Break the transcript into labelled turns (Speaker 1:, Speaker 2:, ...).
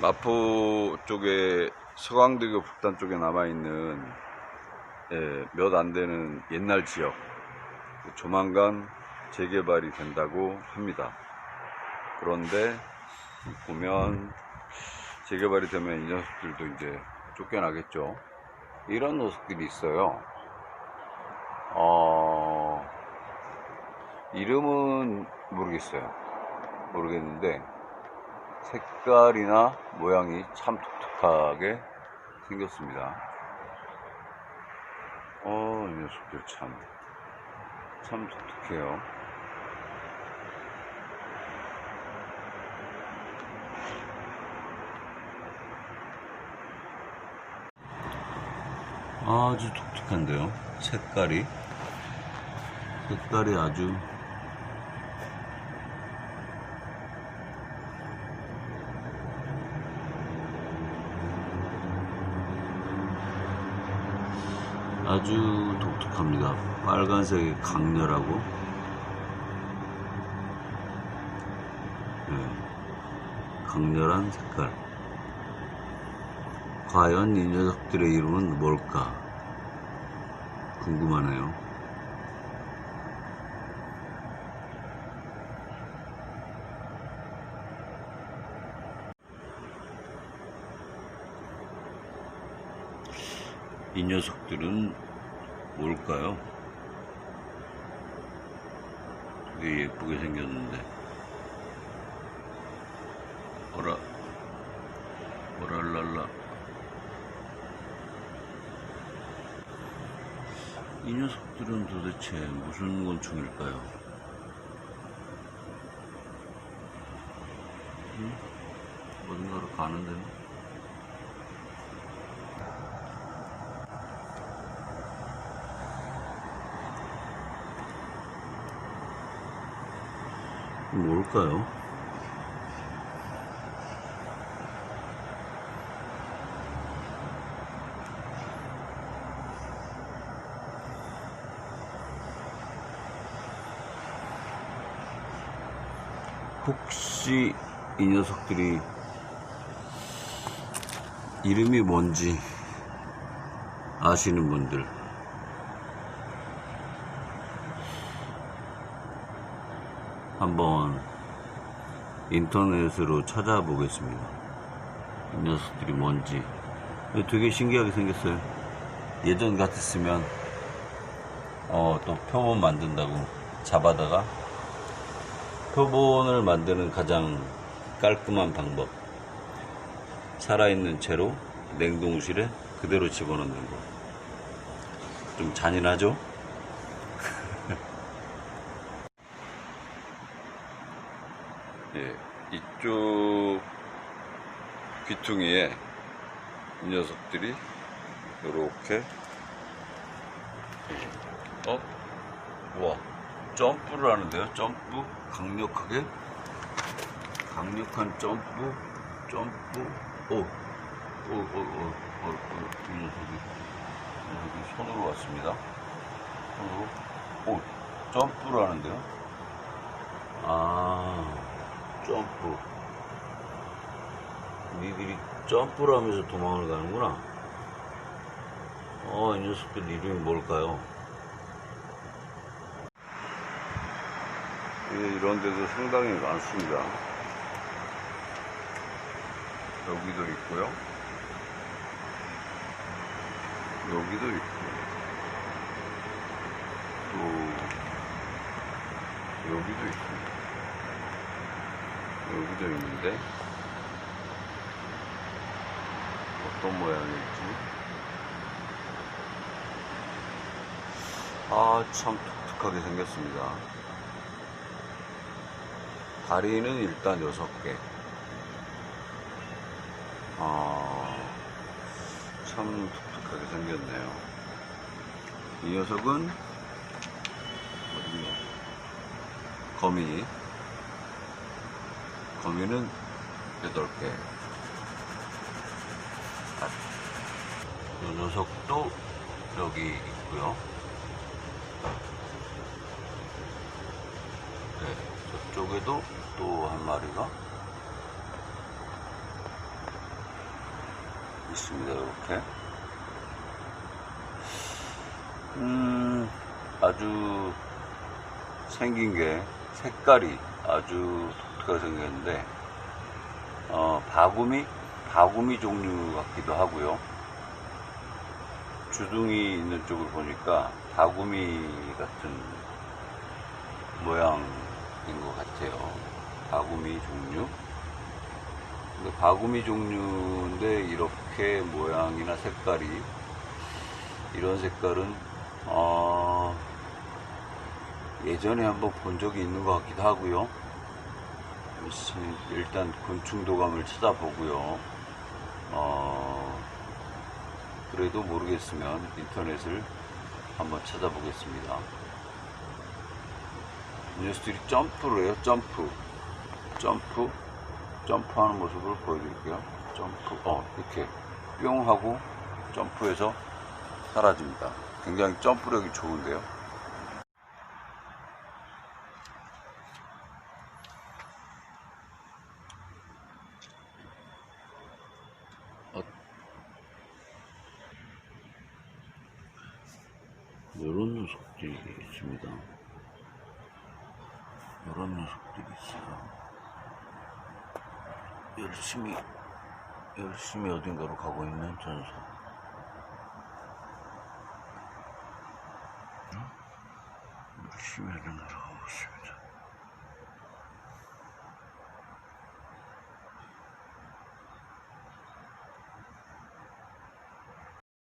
Speaker 1: 마포 쪽에 서강대교 북단 쪽에 남아있는 예, 몇 안 되는 옛날 지역 조만간 재개발이 된다고 합니다. 그런데 보면 재개발이 되면 이 녀석들도 이제 쫓겨나겠죠. 이런 녀석들이 있어요. 어, 이름은 모르겠어요. 모르겠는데 색깔이나 모양이 참 독특하게 생겼습니다. 어, 이 녀석들 참, 참 독특해요. 아주 독특한데요. 색깔이. 색깔이 아주 아주 독특합니다. 빨간색이 강렬하고 네, 강렬한 색깔. 과연 이 녀석들의 이름은 뭘까? 궁금하네요. 이 녀석들은 뭘까요? 되게 예쁘게 생겼는데 어라 어랄랄라 이 녀석들은 도대체 무슨 곤충일까요? 응? 어딘가로 가는데요? 뭘까요? 혹시 이 녀석들이 이름이 뭔지 아시는 분들 한번 인터넷으로 찾아보겠습니다. 이 녀석들이 뭔지 되게 신기하게 생겼어요. 예전 같았으면 어, 또 표본 만든다고 잡아다가 표본을 만드는 가장 깔끔한 방법 살아있는 채로 냉동실에 그대로 집어넣는 거. 좀 잔인하죠? 예, 이쪽 귀퉁이에 이 녀석들이 이렇게. 어? 우와 점프를 하는데요. 점프 강력하게. 강력한 점프 점프. 오오오오오 이 녀석이 이 녀석이 손으로 왔습니다. 손으로. 오 점프를 하는데요. 아 점프 니들이 점프를 하면서 도망을 가는구나 어, 이 녀석들 이름이 뭘까요? 예, 이런 데도 상당히 많습니다. 여기도 있고요. 여기도 있고, 또, 여기도 있습니다. 여기도 있는데, 어떤 모양일지. 아, 참 독특하게 생겼습니다. 다리는 일단 6개. 아, 참 독특하게 생겼네요. 이 녀석은, 어디냐, 거미. 거미는 8개. 아, 이 녀석도 여기 있고요. 네, 저쪽에도 또 한 마리가 있습니다. 이렇게. 음, 아주 생긴 게 색깔이 아주 독특하게 생겼는데, 어, 바구미? 바구미 종류 같기도 하고요. 주둥이 있는 쪽을 보니까 바구미 같은 모양인 것 같아요. 바구미 종류. 근데 바구미 종류인데 이렇게 모양이나 색깔이 이런 색깔은 어, 예전에 한번 본 적이 있는 것 같기도 하고요. 일단 곤충도감을 찾아보고요. 어, 그래도 모르겠으면 인터넷을 한번 찾아보겠습니다. 이 녀석들이 점프를 해요. 점프. 점프. 점프하는 모습을 보여드릴게요. 점프. 어, 이렇게 뿅 하고 점프해서 사라집니다. 굉장히 점프력이 좋은데요. 어, 이런 녀석들이 있습니다. 이런 녀석들이 있어요. 열심히, 열심히 어딘가로 가고 있는. 응? 열심히 어딘가로 가고 있어요.